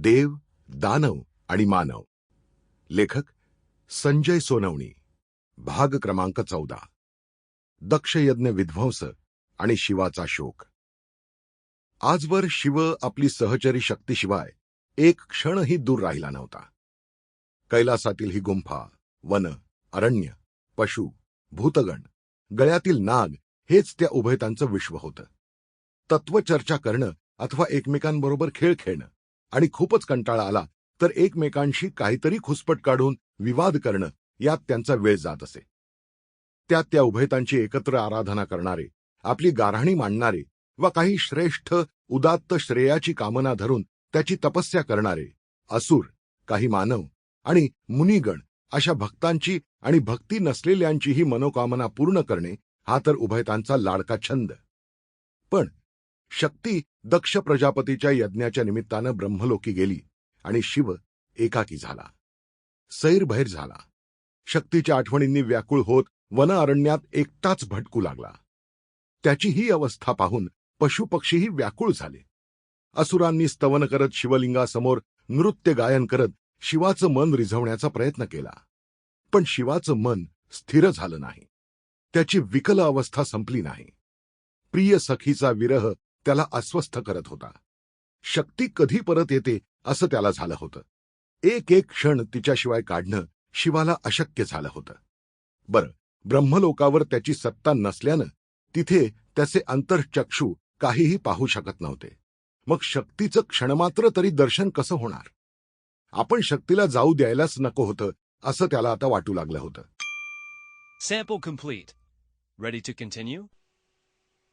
देव दानव आणि मानव. लेखक संजय सोनवणी. भाग क्रमांक चौदा. दक्षयज्ञ विध्वंस आणि शिवाचा शोक. आजवर शिव आपली सहचरी शक्तीशिवाय एक क्षणही दूर राहिला नव्हता. कैलासातील ही गुंफा वन अरण्य पशु भूतगण गळ्यातील नाग हेच त्या उभयतांचं विश्व होतं. तत्वचर्चा करणं अथवा एकमेकांबरोबर खेळ खेळणं आणि खूपच कंटाळा आला तर एकमेकांशी काहीतरी खुसपट काढून विवाद करणं यात त्यांचा वेळ जात असे. त्यात त्या उभयतांची एकत्र आराधना करणारे आपली गारहाणी मांडणारे व काही श्रेष्ठ उदात्त श्रेयाची कामना धरून त्याची तपस्या करणारे असुर काही मानव आणि मुनिगण अशा भक्तांची आणि भक्ती नसलेल्यांचीही मनोकामना पूर्ण करणे हा तर उभयतांचा लाडका छंद. पण शक्ती दक्ष प्रजापतीच्या यज्ञाच्या निमित्तानं ब्रह्मलोकी गेली आणि शिव एकाकी झाला. सैरभैर झाला. शक्तीच्या आठवणींनी व्याकुळ होत वन अरण्यात एकटाच भटकू लागला. त्याची ही अवस्था पाहून पशुपक्षीही व्याकुळ झाले. असुरांनी स्तवन करत शिवलिंगासमोर नृत्य गायन करत शिवाचं मन रिझवण्याचा प्रयत्न केला. पण शिवाचं मन स्थिर झालं नाही. त्याची विकल अवस्था संपली नाही. प्रिय सखीचा विरह त्याला अस्वस्थ करत होता. शक्ती कधी परत येते असं त्याला झालं होतं. एक एक क्षण तिच्याशिवाय काढणं शिवाला अशक्य झालं होतं. बरं ब्रह्मलोकावर त्याची सत्ता नसल्यानं तिथे त्याचे अंतर्चक्षू काहीही पाहू शकत नव्हते. मग शक्तीचं क्षणमात्र तरी दर्शन कसं होणार? आपण शक्तीला जाऊ द्यायलाच नको होतं असं त्याला आता वाटू लागलं होतं.